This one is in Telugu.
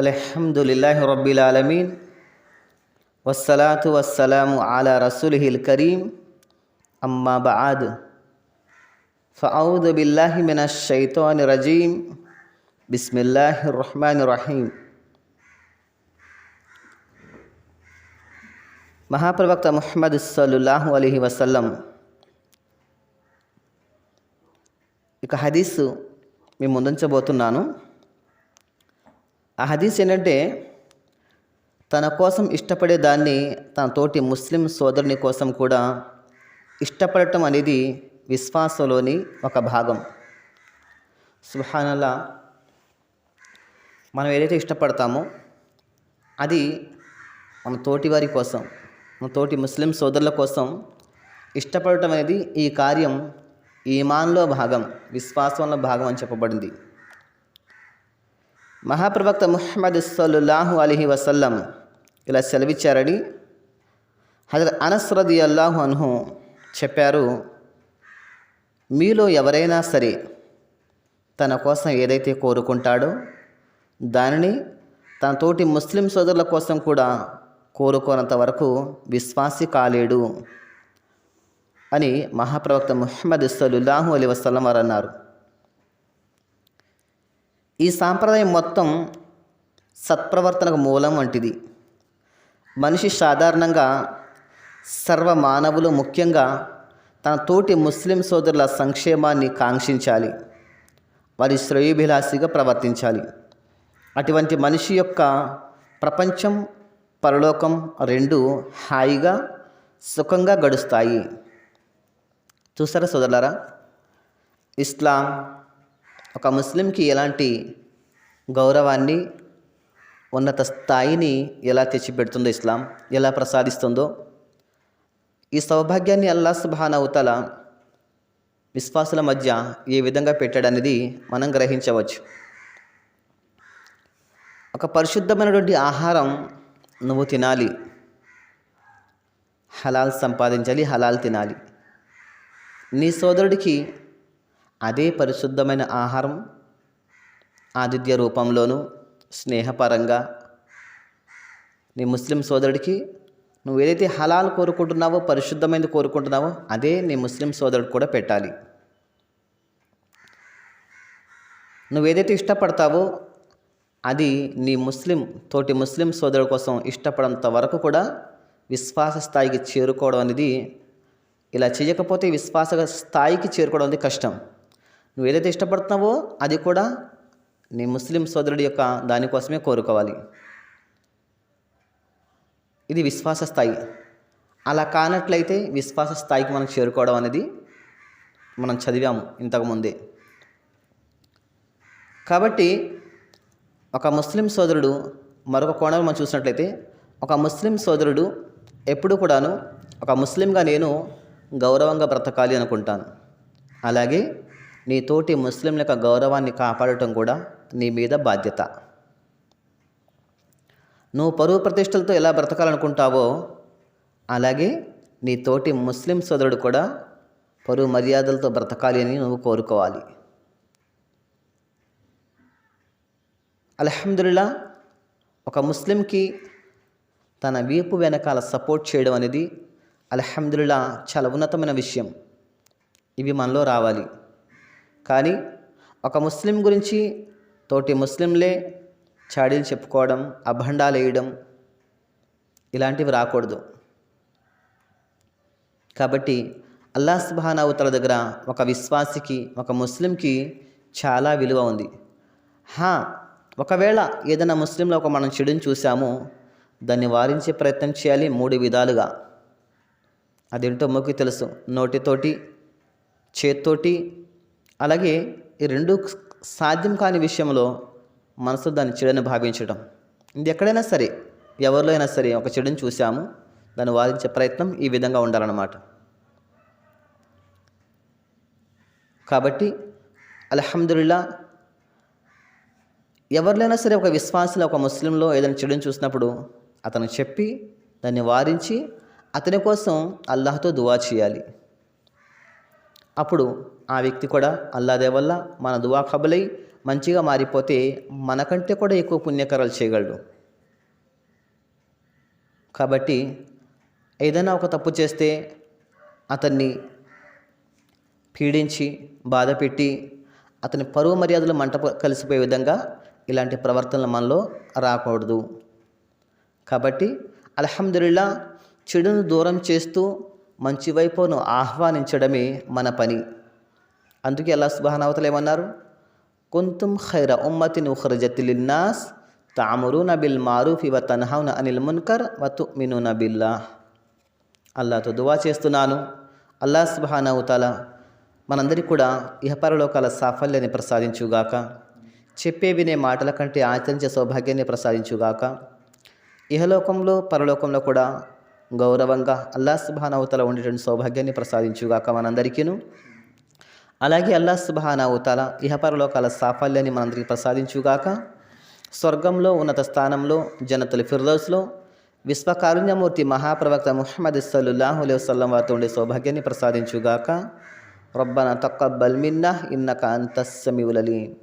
আলহামদুলিল্লাহ রব্বিল আলমিন ওসালাত ওয়াসালাম আলা রসুলহিল করিম আম্মা বাদ ফাউদ বিল্লাহ মিনা শৈতান রাজিম বিসমিল্লাহ রহমান রহিম महाप्रवक्ता मोहम्मद सल्लल्लाहु अलैहि वसल्लम ఇక హదీసు మేము ముందుంచబోతున్నాను ఆ హదీస్ ఏంటంటే తన కోసం ఇష్టపడే దాన్ని తన తోటి ముస్లిం సోదరుని కోసం కూడా ఇష్టపడటం అనేది విశ్వాసంలోని ఒక భాగం. సుహానల్లా మనం ఏదైతే ఇష్టపడతామో అది మన తోటి వారి కోసం మన తోటి ముస్లిం సోదరుల కోసం ఇష్టపడటం అనేది ఈ కార్యం ఈమాన్లో భాగం విశ్వాసంలో భాగం అని చెప్పబడింది. మహాప్రవక్త ముహమ్మద్ సల్లుల్లాహు అలీహి వసల్లం ఇలా సెలవిచ్చారని హజరత్ అనస్రది అల్లాహు అన్హు చెప్పారు. మీలో ఎవరైనా సరే తన కోసం ఏదైతే కోరుకుంటాడో దానిని తన తోటి ముస్లిం సోదరుల కోసం కూడా కోరుకోనంత వరకు విశ్వాసి కాలేడు అని మహాప్రవక్త ముహమ్మద్ సల్లుల్లాహు అలీ వసలం వారు అన్నారు. ఈ సాంప్రదాయం మొత్తం సత్ప్రవర్తనకు మూలం వంటిది. మనిషి సాధారణంగా సర్వ మానవులు ముఖ్యంగా తన తోటి ముస్లిం సోదరుల సంక్షేమాన్ని కాంక్షించాలి. వారి శ్రేయోభిలాషిగా ప్రవర్తించాలి. అటువంటి మనిషి యొక్క ప్రపంచం పరలోకం రెండు హాయిగా సుఖంగా గడుస్తాయి. చూసారా సోదరులారా? ఇస్లాం ఒక ముస్లింకి ఎలాంటి గౌరవాన్ని ఉన్నత స్థాయిని ఎలా తెచ్చిపెడుతుందో ఇస్లాం ఎలా ప్రసాదిస్తుందో ఈ సౌభాగ్యాన్ని అల్లా సుబానవుతల విశ్వాసుల మధ్య ఏ విధంగా పెట్టాడనేది మనం గ్రహించవచ్చు. ఒక పరిశుద్ధమైనటువంటి ఆహారం నువ్వు తినాలి. హలాల్ సంపాదించాలి హలాల్ తినాలి. నీ సోదరుడికి అదే పరిశుద్ధమైన ఆహారం ఆతిథ్య రూపంలోనూ స్నేహపరంగా. నీ ముస్లిం సోదరుడికి నువ్వు ఏదైతే హలాల్ కోరుకుంటున్నావో పరిశుద్ధమైనది కోరుకుంటున్నావో అదే నీ ముస్లిం సోదరుడు కూడా పెట్టాలి. నువ్వు ఏదైతే ఇష్టపడతావో అది నీ ముస్లిం తోటి ముస్లిం సోదరుడు కోసం ఇష్టపడంత వరకు కూడా విశ్వాస స్థాయికి చేరుకోవడం అనేది ఇలా చేయకపోతే విశ్వాస స్థాయికి చేరుకోవడం అనేది కష్టం. నువ్వు ఏదైతే ఇష్టపడుతున్నావో అది కూడా నీ ముస్లిం సోదరుడి యొక్క దానికోసమే కోరుకోవాలి. ఇది విశ్వాస స్థాయి. అలా కానట్లయితే విశ్వాస స్థాయికి మనం చేరుకోవడం అనేది మనం చదివాము ఇంతకుముందే కాబట్టి ఒక ముస్లిం సోదరుడు మరొక కోణంలో మనం చూసినట్లయితే ఒక ముస్లిం సోదరుడు ఎప్పుడు కూడాను ఒక ముస్లింగా నేను గౌరవంగా బ్రతకాలి అనుకుంటాను. అలాగే నీ తోటి ముస్లింల యొక్క గౌరవాన్ని కాపాడటం కూడా నీ మీద బాధ్యత. నువ్వు పరువు ప్రతిష్టలతో ఎలా బ్రతకాలనుకుంటావో అలాగే నీ తోటి ముస్లిం సోదరుడు కూడా పరువు మర్యాదలతో బ్రతకాలి అని నువ్వు కోరుకోవాలి. అలహమ్దుల్లా ఒక ముస్లింకి తన వీపు వెనకాల సపోర్ట్ చేయడం అనేది అలహమ్దుల్లా చాలా ఉన్నతమైన విషయం. ఇవి మనలో రావాలి. కానీ ఒక ముస్లిం గురించి తోటి ముస్లింలే చాడీలు చెప్పుకోవడం అభండాలు వేయడం ఇలాంటివి రాకూడదు. కాబట్టి అల్లా సుబానావుతల దగ్గర ఒక విశ్వాసికి ఒక ముస్లింకి చాలా విలువ ఉంది. హా ఒకవేళ ఏదైనా ముస్లింలో ఒక మనం చెడుని చూసామో దాన్ని వారించే ప్రయత్నం చేయాలి మూడు విధాలుగా. అదేంటో మొక్కి తెలుసు. నోటితోటి చేత్తోటి అలాగే ఈ రెండు సాధ్యం కాని విషయంలో మనసు దాన్ని చెడుని భావించడం ఇది ఎక్కడైనా సరే ఎవరిలో అయినా సరే ఒక చెడుని చూసాము దాన్ని వారించే ప్రయత్నం ఈ విధంగా ఉండాలన్నమాట. కాబట్టి అలహమ్దుల్లా ఎవరినైనా సరే ఒక విశ్వాసంలో ఒక ముస్లింలో ఏదైనా చెడుని చూసినప్పుడు అతను చెప్పి దాన్ని వారించి అతని కోసం అల్లాహతో దువా చేయాలి. అప్పుడు ఆ వ్యక్తి కూడా అల్లాదే వల్ల మన దువా కబలై మంచిగా మారిపోతే మనకంటే కూడా ఎక్కువ పుణ్యకరాలు చేయగలడు. కాబట్టి ఏదైనా ఒక తప్పు చేస్తే అతన్ని పీడించి బాధ పెట్టి అతని పరువు మర్యాదలు మంట కలిసిపోయే విధంగా ఇలాంటి ప్రవర్తనలు మనలో రాకూడదు. కాబట్టి అల్హమ్దుల్లా చెడును దూరం చేస్తూ మంచి వైపును ఆహ్వానించడమే మన పని. అందుకే అల్లా సుబానవతలు ఏమన్నారు? కొంతం ఖైర ఉమ్మతిన్ ఉఖరజతి తామురు నబిల్ బిల్ మారూఫ్ ఇవ తన్హౌన అనిల్ మున్కర్ వతు మిను నబిల్లా అల్లాతో దువా చేస్తున్నాను. అల్లా సుబానవతల మనందరికీ కూడా ఇహపరలోకాల సాఫల్యాన్ని ప్రసాదించుగాక చెప్పే వినే మాటల కంటే ఆచరించే సౌభాగ్యాన్ని ప్రసాదించుగాక ఇహలోకంలో పరలోకంలో కూడా గౌరవంగా అల్లా సుబానావుతల ఉండేటువంటి సౌభాగ్యాన్ని ప్రసాదించుగాక మనందరికీను. అలాగే అల్లా సుబానావుతల ఇహపరలోకాల సాఫల్యాన్ని మనందరికీ ప్రసాదించుగాక స్వర్గంలో ఉన్నత స్థానంలో జనతుల ఫిర్దౌస్లో విశ్వకారుణ్యమూర్తి మహాప్రవక్త ముహమ్మద్ సల్లుల్లాహు అలైహి వసల్లం వారితో ఉండే సౌభాగ్యాన్ని ప్రసాదించుగాక. రొబ్బన తొక్క మిన్నా ఇన్నక అంతస్సమివులలీం